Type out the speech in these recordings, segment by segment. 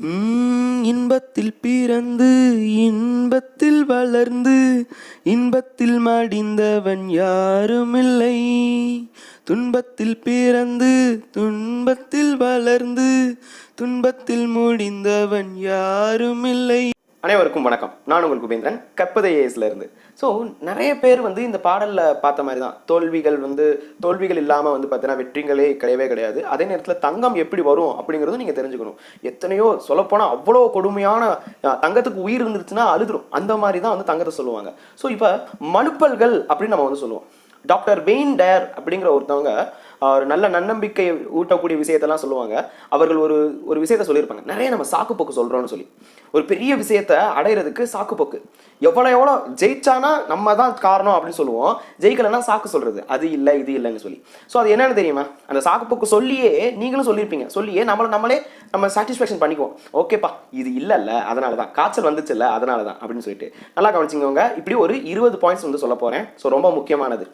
இன்பத்தில் பிறந்து இன்பத்தில் வளர்ந்து இன்பத்தில் மடிந்தவன் யாருமில்லை. துன்பத்தில் பிறந்து துன்பத்தில் வளர்ந்து துன்பத்தில் முடிந்தவன் யாருமில்லை. அனைவருக்கும் வணக்கம். நான் உங்கள் குபேந்திரன். கற்பதை ஏஸ்ல இருந்து. ஸோ நிறைய பேர் வந்து இந்த பாடலில் பார்த்த மாதிரி தான். தோல்விகள் வந்து தோல்விகள் இல்லாமல் வந்து பார்த்தீங்கன்னா வெற்றிகளே கிடையவே கிடையாது. அதே நேரத்தில் தங்கம் எப்படி வரும் அப்படிங்கிறதும் நீங்கள் தெரிஞ்சுக்கணும். எத்தனையோ சொல்லப்போனால் அவ்வளோ கொடுமையான தங்கத்துக்கு உயிர் இருந்துச்சுன்னா அழுதுரும். அந்த மாதிரி தான் வந்து தங்கத்தை சொல்லுவாங்க. ஸோ இப்போ மனுப்பல்கள் அப்படின்னு நம்ம வந்து சொல்லுவோம். டாக்டர் வெயின் டயர் அப்படிங்கிற ஒருத்தவங்க ஒரு நல்ல நன்னம்பிக்கை ஊட்டக்கூடிய விஷயத்தெல்லாம் சொல்லுவாங்க. அவர்கள் ஒரு ஒரு விஷயத்த சொல்லியிருப்பாங்க. நிறைய நம்ம சாக்கு போக்கு சொல்கிறோம்னு சொல்லி. ஒரு பெரிய விஷயத்த அடையிறதுக்கு சாக்கு போக்கு எவ்வளோ எவ்வளோ ஜெயிச்சானா நம்ம தான் காரணம் அப்படின்னு சொல்லுவோம். ஜெயிக்கலைன்னா சாக்கு சொல்கிறது அது இல்லை இது இல்லைன்னு சொல்லி. ஸோ அது என்னென்னு தெரியுமா? அந்த சாக்கு போக்கு சொல்லியே நீங்களும் சொல்லியிருப்பீங்க. சொல்லியே நம்மளை நம்மளே நம்ம சாட்டிஸ்ஃபேக்ஷன் பண்ணிக்குவோம். ஓகேப்பா இது இல்லைல்ல அதனால தான் காய்ச்சல் வந்துச்சுல்ல அதனால தான் அப்படின்னு சொல்லிட்டு. நல்லா கவனிச்சிங்கவங்க இப்படி ஒரு இருபது பாயிண்ட்ஸ் வந்து சொல்ல போகிறேன் ஸோ ரொம்ப முக்கியமானது.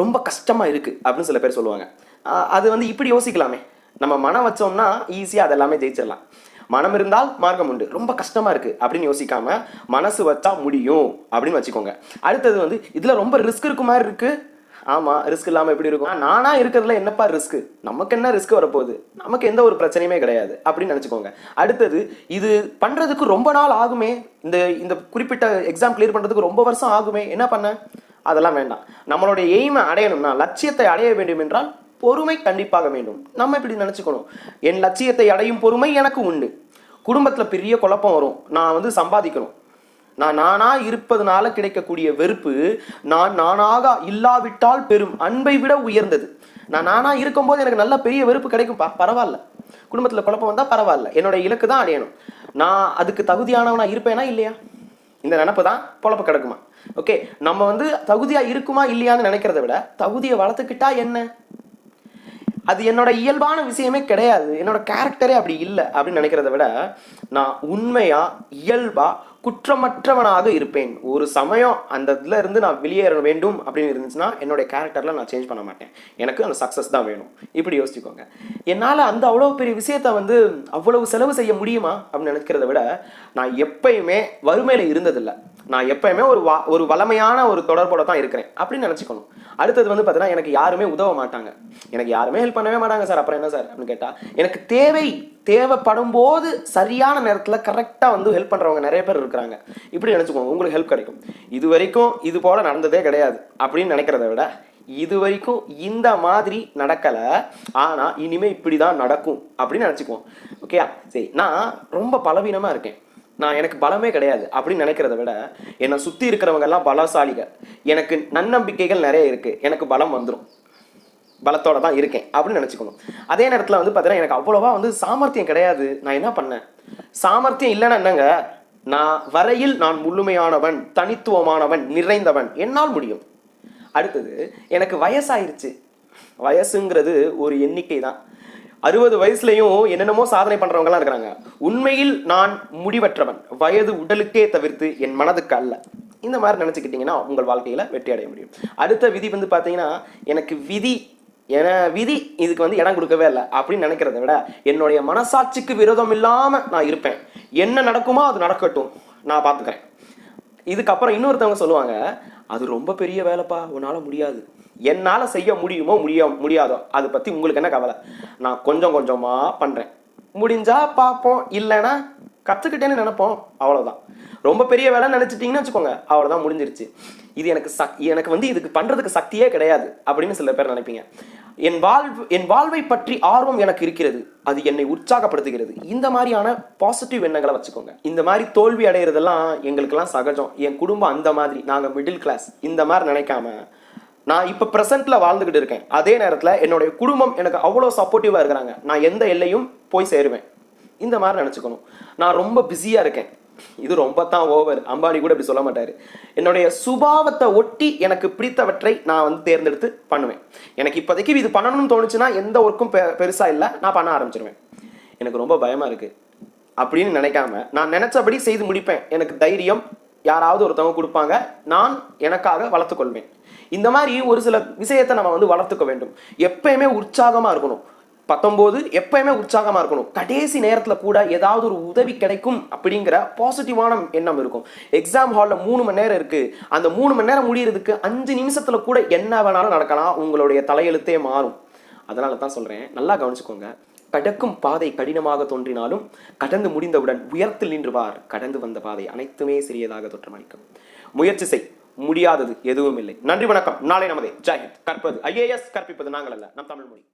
ரொம்ப கஷ்டமாக இருக்குது அப்படின்னு சில பேர் சொல்லுவாங்க. அது வந்து இப்படி யோசிக்கலாமே. நம்ம மனம் வச்சோம்னா ஈஸியாக அதெல்லாமே ஜெயிச்சிடலாம். மனம் இருந்தால் மார்க்கம் உண்டு. ரொம்ப கஷ்டமாக இருக்குது அப்படின்னு யோசிக்காம மனசு வச்சா முடியும் அப்படின்னு வச்சுக்கோங்க. அடுத்தது வந்து இதில் ரொம்ப ரிஸ்க் இருக்கு மாதிரி இருக்குது ஆமாம் ரிஸ்க் இல்லாமல் எப்படி இருக்கும்? நானாக இருக்கிறதுல என்னப்பா ரிஸ்க் நமக்கு என்ன ரிஸ்க் வரப்போகுது? நமக்கு எந்த ஒரு பிரச்சனையுமே கிடையாது அப்படின்னு நினச்சிக்கோங்க. அடுத்தது இது பண்ணுறதுக்கு ரொம்ப நாள் ஆகுமே. இந்த இந்த குறிப்பிட்ட எக்ஸாம் கிளியர் பண்ணுறதுக்கு ரொம்ப வருஷம் ஆகுமே. என்ன பண்ண? அதெல்லாம் வேண்டாம். நம்மளுடைய எய்மை அடையணும்னா லட்சியத்தை அடைய வேண்டும் என்றால் பொறுமை கண்டிப்பாக வேண்டும். நம்ம இப்படி நினச்சிக்கணும். என் லட்சியத்தை அடையும் பொறுமை எனக்கு உண்டு. குடும்பத்தில் பெரிய குழப்பம் வரும். நான் வந்து சம்பாதிக்கணும். நான் நானா இருப்பதனால கிடைக்கக்கூடிய வெறுப்பு நான் நானாக இல்லாவிட்டால் பெரும் அன்பை விட உயர்ந்தது. நான் நானா இருக்கும்போது எனக்கு நல்ல பெரிய வெறுப்பு கிடைக்கும்பா? பரவாயில்ல. குடும்பத்தில் குழப்பம் வந்தால் பரவாயில்ல. என்னுடைய இலக்கு தான் அடையணும். நான் அதுக்கு தகுதியானவனாக இருப்பேனா இல்லையா? இந்த நினப்பு தான் பொழப்பு கிடக்குமா? ஓகே நம்ம வந்து தகுதியா இருக்குமா இல்லையான்னு நினைக்கிறத விட தகுதியை வளர்த்துக்கிட்டா என்ன? அது என்னோட இயல்பான விஷயமே கிடையாது. என்னோட கேரக்டரே அப்படி இல்லை அப்படின்னு நினைக்கிறத விட நான் உண்மையா இயல்பா குற்றமற்றவனாக இருப்பேன். ஒரு சமயம் அந்த இதுல இருந்து நான் வெளியேற வேண்டும் அப்படின்னு இருந்துச்சுன்னா என்னுடைய கேரக்டர்ல நான் சேஞ்ச் பண்ண மாட்டேன். எனக்கு அந்த சக்ஸஸ் தான் வேணும். இப்படி யோசிச்சுக்கோங்க. என்னால் அந்த அவ்வளோ பெரிய விஷயத்த வந்து அவ்வளவு செலவு செய்ய முடியுமா? அப்படின்னு நினைக்கிறத விட நான் எப்பயுமே வறுமையில இருந்ததில்லை. நான் எப்பயுமே ஒரு வா ஒரு வளமையான ஒரு தொடர்போட தான் இருக்கிறேன் அப்படின்னு நினச்சிக்கணும். அடுத்தது வந்து பார்த்தீங்கன்னா எனக்கு யாருமே உதவ மாட்டாங்க. எனக்கு யாருமே ஹெல்ப் பண்ணவே மாட்டாங்க சார். அப்புறம் என்ன சார் அப்படின்னு கேட்டால் எனக்கு தேவை தேவைப்படும் போது சரியான நேரத்தில் கரெக்டாக வந்து ஹெல்ப் பண்ணுறவங்க நிறைய பேர் இருக்கிறாங்க. இப்படி நினச்சிக்கோங்க உங்களுக்கு ஹெல்ப் கிடைக்கும். இது வரைக்கும் இது போல் நடந்ததே கிடையாது அப்படின்னு நினைக்கிறத விட இது வரைக்கும் இந்த மாதிரி நடக்கலை. ஆனால் இனிமேல் இப்படி தான் நடக்கும் அப்படின்னு நினச்சிக்குவோம். ஓகே சரி நான் ரொம்ப பலவீனமாக இருக்கேன். நான் எனக்கு பலமே கிடையாது அப்படின்னு நினைக்கிறத விட என்னை சுற்றி இருக்கிறவங்க எல்லாம் பலசாலிகள். எனக்கு நன்னம்பிக்கைகள் நிறைய இருக்கு. எனக்கு பலம் வந்துடும் பலத்தோட தான் இருக்கேன் அப்படின்னு நினச்சிக்கணும். அதே நேரத்தில் வந்து பார்த்தீங்கன்னா எனக்கு அவ்வளோவா வந்து சாமர்த்தியம் கிடையாது. நான் என்ன பண்ணேன்? சாமர்த்தியம் இல்லைன்னா என்னங்க? நான் வரையில் நான் முழுமையானவன் தனித்துவமானவன் நிறைந்தவன். என்னால் முடியும். அடுத்தது எனக்கு வயசாயிருச்சு. வயசுங்கிறது ஒரு எண்ணிக்கை தான் அறுபது வயசுலையும் என்னென்னமோ சாதனை பண்றவங்கலாம் இருக்கிறாங்க. உண்மையில் நான் முடிவற்றவன். வயது உடலுக்கே தவிர்த்து என் மனதுக்கு அல்ல. இந்த மாதிரி நினச்சிக்கிட்டிங்கன்னா உங்கள் வாழ்க்கையில் வெற்றி அடைய முடியும். அடுத்த விதி வந்து பார்த்தீங்கன்னா எனக்கு விதி என விதி இதுக்கு வந்து இடம் கொடுக்கவே இல்லை. அப்படின்னு நினைக்கிறத விட என்னுடைய மனசாட்சிக்கு விரோதம் இல்லாமல் நான் இருப்பேன். என்ன நடக்குமோ அது நடக்கட்டும். நான் பார்த்துக்கிறேன். இதுக்கப்புறம் இன்னொருத்தவங்க சொல்லுவாங்க அது ரொம்ப பெரிய வேலைப்பா. உன்னால் முடியாது. என்னால் செய்ய முடியுமோ முடிய முடியாதோ அதை பற்றி உங்களுக்கு என்ன கவலை? நான் கொஞ்சம் கொஞ்சமாக பண்ணுறேன் முடிஞ்சால் பார்ப்போம் இல்லைன்னா கற்றுக்கிட்டேன்னு நினைப்போம் அவ்வளோதான் ரொம்ப பெரிய வேலை நினச்சிட்டிங்கன்னு வச்சுக்கோங்க அவ்வளோதான் முடிஞ்சிருச்சு. இது எனக்கு சக் எனக்கு வந்து இதுக்கு பண்ணுறதுக்கு சக்தியே கிடையாது அப்படின்னு சில பேர் நினைப்பீங்க. என் வாழ்வு என் வாழ்வை பற்றி ஆர்வம் எனக்கு இருக்கிறது அது என்னை உற்சாகப்படுத்துகிறது. இந்த மாதிரியான பாசிட்டிவ் எண்ணங்களை வச்சுக்கோங்க. இந்த மாதிரி தோல்வி அடைகிறதெல்லாம் எங்களுக்கெல்லாம் சகஜம். என் குடும்பம் அந்த மாதிரி நாங்கள் மிடில் கிளாஸ் இந்த மாதிரி நினைக்காம நான் இப்போ ப்ரெசென்ட்டில் வாழ்ந்துக்கிட்டு இருக்கேன். அதே நேரத்தில் என்னுடைய குடும்பம் எனக்கு அவ்வளோ சப்போர்ட்டிவாக இருக்கிறாங்க. நான் எந்த எல்லையும் போய் சேருவேன். இந்த மாதிரி நினச்சிக்கணும். நான் ரொம்ப பிஸியாக இருக்கேன். இது ரொம்ப தான் ஓவர் அம்பானி கூட இப்படி சொல்ல மாட்டார். என்னுடைய சுபாவத்தை ஒட்டி எனக்கு பிடித்தவற்றை நான் வந்து தேர்ந்தெடுத்து பண்ணுவேன். எனக்கு இப்போதைக்கு இது பண்ணணும்னு தோணுச்சுன்னா எந்த ஒர்க்கும் பெ பெருசாக இல்லை. நான் பண்ண ஆரம்பிச்சிருவேன். எனக்கு ரொம்ப பயமாக இருக்குது அப்படின்னு நினைக்காம நான் நினச்சபடி செய்து முடிப்பேன். எனக்கு தைரியம் யாராவது ஒருத்தவங்க கொடுப்பாங்க. நான் எனக்காக வளர்த்துக்கொள்வேன். இந்த மாதிரி ஒரு சில விஷயத்தை நம்ம வந்து வளர்த்துக்க வேண்டும். எப்பயுமே உற்சாகமாக இருக்கணும். பத்தொம்போது எப்பயுமே உற்சாகமாக இருக்கணும். கடைசி நேரத்தில் கூட ஏதாவது ஒரு உதவி கிடைக்கும் அப்படிங்கிற பாசிட்டிவான எண்ணம் இருக்கும். எக்ஸாம் ஹாலில் மூணு மணி நேரம் இருக்குது அந்த மூணு மணி நேரம் முடியறதுக்கு அஞ்சு நிமிஷத்தில் கூட என்ன வேணாலும் நடக்கலாம். உங்களுடைய தலையெழுத்தே மாறும். அதனால தான் சொல்கிறேன் நல்லா கவனிச்சுக்கோங்க. கடக்கும் பாதை கடினமாக தோன்றினாலும் கடந்து முடிந்தவுடன் உயர்த்தில் நின்றுவார் கடந்து வந்த பாதை அனைத்துமே சிறியதாக தோற்றமளிக்கும். முயற்சி செய். முடியாதது எதுவும் இல்லை நன்றி வணக்கம். நாளை நமதே. ஜாகித் கற்பது ஐஏஎஸ் கற்பிப்பது நாங்கள் அல்ல நம் தமிழ் மொழி.